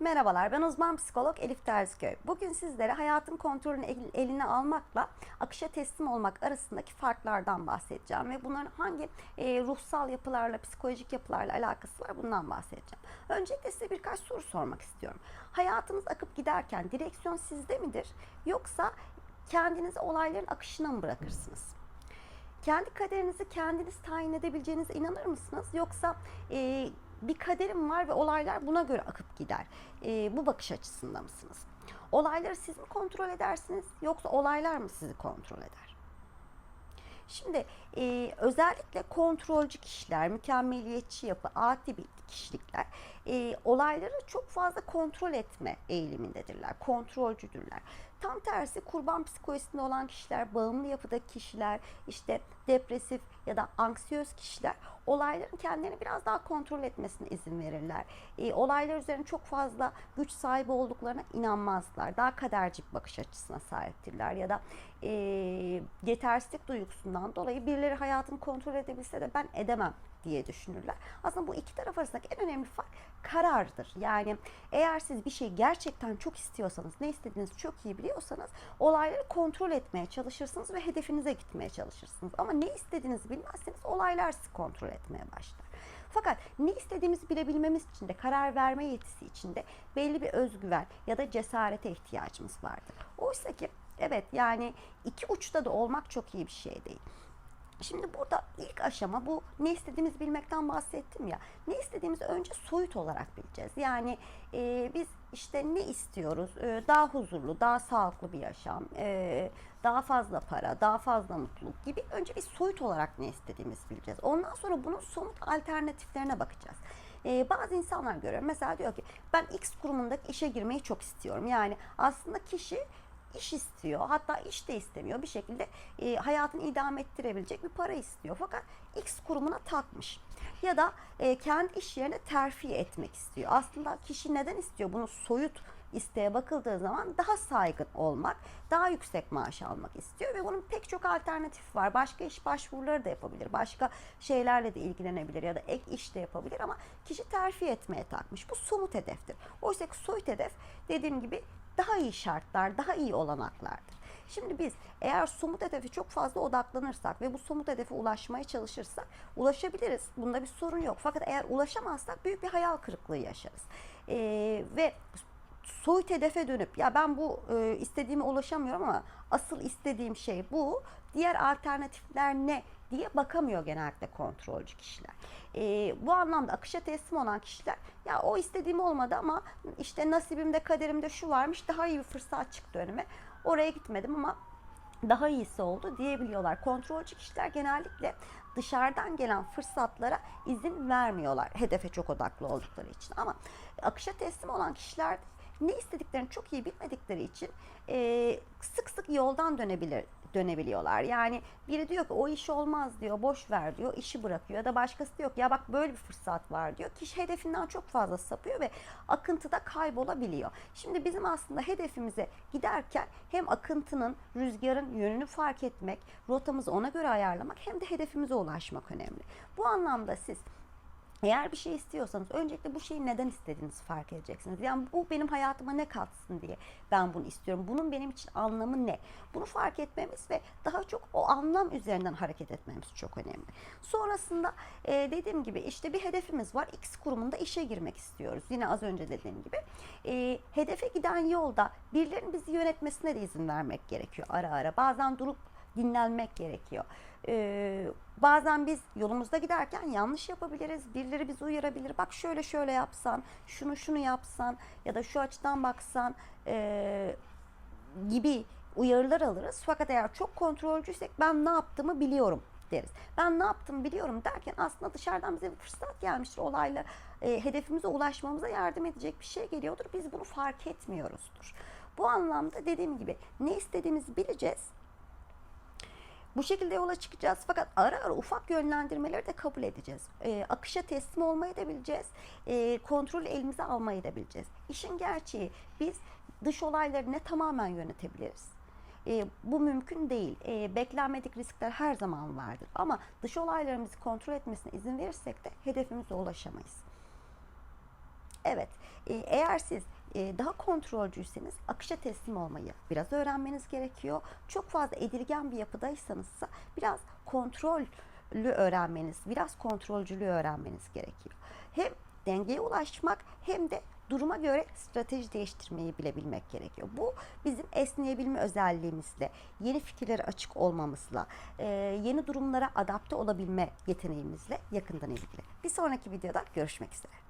Merhabalar, ben uzman psikolog Elif Terziköy. Bugün sizlere hayatın kontrolünü el- eline almakla akışa teslim olmak arasındaki farklardan bahsedeceğim ve bunların hangi e, ruhsal yapılarla, psikolojik yapılarla alakası var bundan bahsedeceğim. Öncelikle size birkaç soru sormak istiyorum. Hayatınız akıp giderken direksiyon sizde midir yoksa kendinizi olayların akışına mı bırakırsınız? kendi kaderinizi kendiniz tayin edebileceğinize inanır mısınız? Yoksa e, bir kaderim var ve olaylar buna göre akıp gider. E, bu bakış açısında mısınız? Olayları siz mi kontrol edersiniz yoksa olaylar mı sizi kontrol eder? Şimdi e, özellikle kontrolcü kişiler, mükemmeliyetçi yapı, ati bir kişilikler e, olayları çok fazla kontrol etme eğilimindedirler, kontrolcüdürler. Tam tersi kurban psikolojisinde olan kişiler, bağımlı yapıdaki kişiler, işte depresif ya da anksiyöz kişiler olayların kendilerini biraz daha kontrol etmesine izin verirler. E, olaylar üzerine çok fazla güç sahibi olduklarına inanmazlar. Daha kaderci bir bakış açısına sahiptirler ya da e, yetersizlik duygusundan dolayı birileri hayatını kontrol edebilse de ben edemem diye düşünürler. Aslında bu iki taraf arasındaki en önemli fark karardır. Yani eğer siz bir şeyi gerçekten çok istiyorsanız, ne istediğinizi çok iyi biliyorsanız olayları kontrol etmeye çalışırsınız ve hedefinize gitmeye çalışırsınız. Ama ne istediğinizi bilmezseniz olaylar sizi kontrol etmeye başlar. Fakat ne istediğimizi bilebilmemiz için de karar verme yetisi için de belli bir özgüven ya da cesarete ihtiyacımız vardır. Oysa ki evet yani iki uçta da olmak çok iyi bir şey değil. Şimdi burada ilk aşama bu ne istediğimizi bilmekten bahsettim ya. Ne istediğimizi önce soyut olarak bileceğiz. Yani e, biz işte ne istiyoruz? E, daha huzurlu, daha sağlıklı bir yaşam, e, daha fazla para, daha fazla mutluluk gibi önce bir soyut olarak ne istediğimizi bileceğiz. Ondan sonra bunun somut alternatiflerine bakacağız. E, bazı insanlar görüyorum. Mesela diyor ki ben X kurumundaki işe girmeyi çok istiyorum. Yani aslında kişi iş istiyor. Hatta iş de istemiyor. Bir şekilde e, hayatını idame ettirebilecek bir para istiyor. Fakat X kurumuna takmış. Ya da e, kendi iş yerine terfi etmek istiyor. Aslında kişi neden istiyor? Bunu soyut isteğe bakıldığı zaman daha saygın olmak, daha yüksek maaş almak istiyor ve bunun pek çok alternatifi var. Başka iş başvuruları da yapabilir, başka şeylerle de ilgilenebilir ya da ek iş de yapabilir ama kişi terfi etmeye takmış. Bu somut hedeftir. Oysa ki soyut hedef dediğim gibi daha iyi şartlar, daha iyi olanaklardır. Şimdi biz eğer somut hedefe çok fazla odaklanırsak ve bu somut hedefe ulaşmaya çalışırsak ulaşabiliriz. Bunda bir sorun yok. Fakat eğer ulaşamazsak büyük bir hayal kırıklığı yaşarız. Ee, ve soyut hedefe dönüp ya ben bu e, istediğime ulaşamıyorum ama asıl istediğim şey bu. Diğer alternatifler ne diye bakamıyor genellikle kontrolcü kişiler. E, bu anlamda akışa teslim olan kişiler ya o istediğim olmadı ama işte nasibimde kaderimde şu varmış daha iyi bir fırsat çıktı önüme. Oraya gitmedim ama daha iyisi oldu diyebiliyorlar. Kontrolcü kişiler genellikle dışarıdan gelen fırsatlara izin vermiyorlar. Hedefe çok odaklı oldukları için. Ama akışa teslim olan kişiler ne istediklerini çok iyi bilmedikleri için e, sık sık yoldan dönebilir dönebiliyorlar. Yani biri diyor ki o iş olmaz diyor, boş ver diyor, işi bırakıyor. Ya da başkası diyor ki ya bak böyle bir fırsat var diyor. Kişi hedefinden çok fazla sapıyor ve akıntıda kaybolabiliyor. Şimdi bizim aslında hedefimize giderken hem akıntının, rüzgarın yönünü fark etmek, rotamızı ona göre ayarlamak hem de hedefimize ulaşmak önemli. Bu anlamda siz eğer bir şey istiyorsanız öncelikle bu şeyi neden istediğinizi fark edeceksiniz. Yani bu benim hayatıma ne katsın diye ben bunu istiyorum. Bunun benim için anlamı ne? Bunu fark etmemiz ve daha çok o anlam üzerinden hareket etmemiz çok önemli. Sonrasında e, dediğim gibi işte bir hedefimiz var. X kurumunda işe girmek istiyoruz. Yine az önce dediğim gibi. E, hedefe giden yolda birilerinin bizi yönetmesine de izin vermek gerekiyor ara ara. Bazen durup dinlenmek gerekiyor. Ee, bazen biz yolumuzda giderken yanlış yapabiliriz. Birileri bizi uyarabilir. Bak şöyle şöyle yapsan, şunu şunu yapsan ya da şu açıdan baksan e, gibi uyarılar alırız. Fakat eğer çok kontrolcüysek ben ne yaptığımı biliyorum deriz. Ben ne yaptım biliyorum derken aslında dışarıdan bize bir fırsat gelmiştir. Olayla e, hedefimize ulaşmamıza yardım edecek bir şey geliyordur. Biz bunu fark etmiyoruzdur. Bu anlamda dediğim gibi ne istediğimizi bileceğiz. Bu şekilde yola çıkacağız fakat ara ara ufak yönlendirmeleri de kabul edeceğiz. E, akışa teslim olmayı da bileceğiz. E, kontrolü elimize almayı da bileceğiz. İşin gerçeği biz dış olayları ne tamamen yönetebiliriz. E, bu mümkün değil. E, beklenmedik riskler her zaman vardır. Ama dış olaylarımızı kontrol etmesine izin verirsek de hedefimize ulaşamayız. Evet, e, eğer siz daha kontrolcüyseniz akışa teslim olmayı biraz öğrenmeniz gerekiyor. Çok fazla edilgen bir yapıdaysanızsa biraz kontrollü öğrenmeniz, biraz kontrolcülüğü öğrenmeniz gerekiyor. Hem dengeye ulaşmak hem de duruma göre strateji değiştirmeyi bilebilmek gerekiyor. Bu bizim esneyebilme özelliğimizle, yeni fikirlere açık olmamızla, e, yeni durumlara adapte olabilme yeteneğimizle yakından ilgili. Bir sonraki videoda görüşmek üzere.